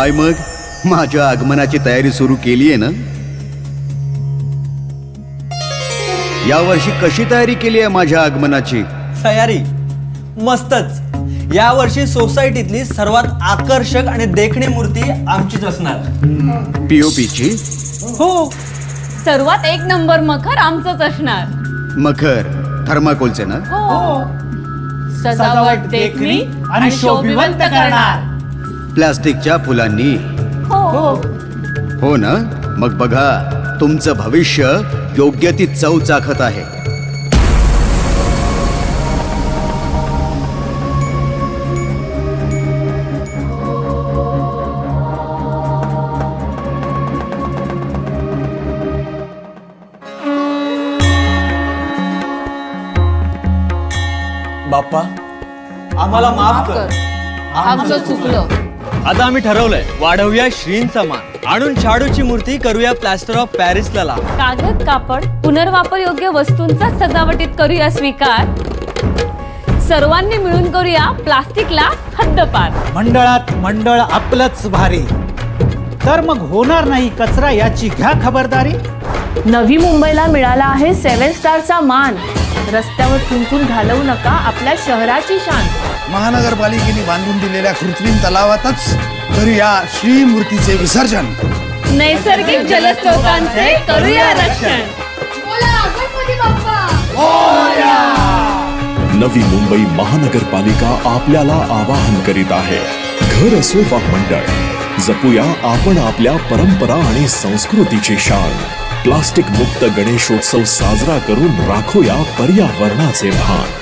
काय मग? माझ्या आगमनाची तयारी सुरू केली आहे ना? यावर्षी कशी तयारी केली आहे माझ्या आगमनाची? तयारी? मस्तच. यावर्षी सोसायटीतली सर्वात आकर्षक आणि देखणी मूर्ती आमचीच असणार. पीओपीची हो. सर्वात एक नंबर मखर आमचंच असणार. मखर थर्माकोलचे ना? हो. सजावट देखणी आणि शोभिवंत करणार. प्लास्टिकच्या फुलांनी. हो. हो. ना? मग बघा तुमचं भविष्य योग्य ती चव चाखत आहे. बाप्पा आम्हाला माफ कर. आमचं चुकलं. आता आम्ही ठरवलंय वाढवूया श्रींचा मान आणून शाडूची मूर्ती करूया प्लॅस्टर ऑफ पॅरिसला लाव कागद कापड पुनर्वापर योग्य वस्तूंचा सजावटीत करूया स्वीकार. सर्वांनी मिळून करूया प्लास्टिकला हद्दपार. मंडळात मंडळ आपलंच भारी. तर मग होणार नाही कचरा याची घ्या खबरदारी? नवी मुंबईला मिळाला आहे सेव्हन स्टारचा मान. रस्त्यावर कुंकून घालवू नका आपल्या शहराची शान. महानगरपालिकेने बांधून दिलेल्या कृत्रिम तलावातच करूया श्री मूर्तीचे विसर्जन. नैसर्गिक जलस्रोतांचे करूया रक्षण. नवी मुंबई महानगरपालिका आपल्याला आवाहन करीत आहे. घर असो वा मंडळ जपूया आपण आपल्या परंपरा आणि संस्कृतीची शान. प्लास्टिक मुक्त गणेशोत्सव साजरा करून राखूया पर्यावरणाचे भान.